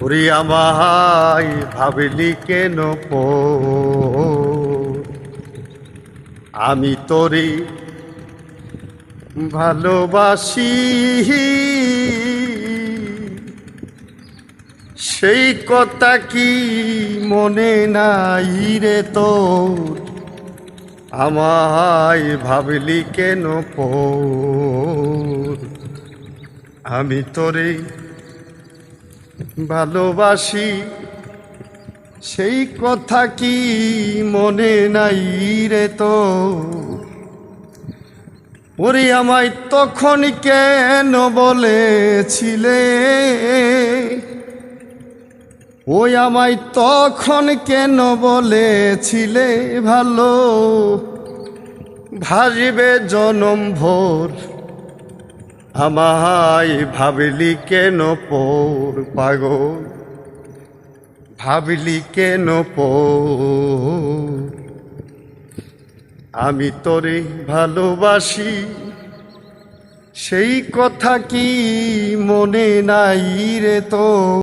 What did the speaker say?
ওরে আমায় ভাবলি কেন পো? আমি তোরে ভালোবাসি। সেই কথা কি মনে নাই রে তোর? আমায় ভাবলি কেন পোর আমি তোরে ভালোবাসি। সেই কথা কি মনে নাই রে তো? ওরে আমায় তখন কেন বলেছিলে? ওই আমায় তখন কেন বলেছিলে? ভালো, ভাসবে জনম ভোর। আমায় ভাবলি কেন পোর পাগল? ভাবলি কেন পোর? আমি তোরে ভালোবাসি, সেই কথা কি মনে নাই রে তো